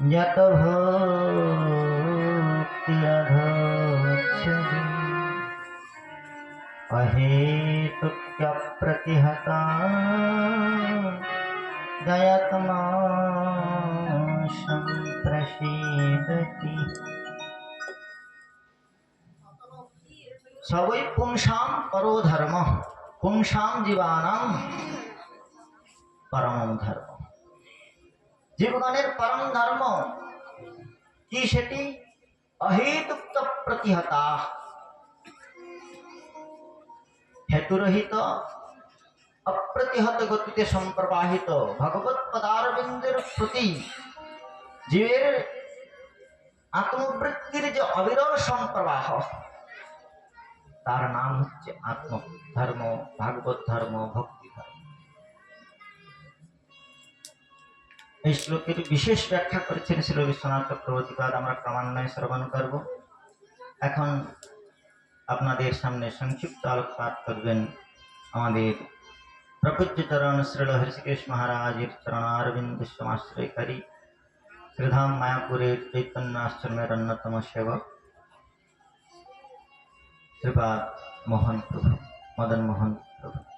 यत भोक्तिरधोक्षति अहेतुक्यप्रतिहता जयत्माशं सवै परो धर्म पुंसाम जीवानाम परम धर्म। জীবগণের পরম ধর্ম। কি সেটি? অহেতুক্ত প্রতিহতা। হেতুরহিত, অপ্রতিহত গতিতে সম্প্রবাহিত ভগবত পদারবিন্দের প্রতি জীবের আত্মবৃত্তির যে অবিরল সম্প্রবাহ, তার নাম হচ্ছে আত্মধর্ম, ভাগবত ধর্ম, ভক্তি ধর্ম। এই শ্লোকের বিশেষ ব্যাখ্যা করেছেন শ্রী বিশ্বনাথ চক্রবর্তীপাদ আমরা ক্রমান্বয়ে শ্রবণ করব। এখন আপনাদের সামনে সংক্ষিপ্ত আলোকপাত করবেন আমাদের প্রপূজ্য চরণ শ্রীল হৃষিকেশ মহারাজের চরণারবিন্দ সমাশ্রয়কারী শ্রীধাম মায়াপুরের চৈতন্য আশ্রমের অন্যতম সেবক শ্রীপাদ মোহন প্রভু, মদন মোহন প্রভু।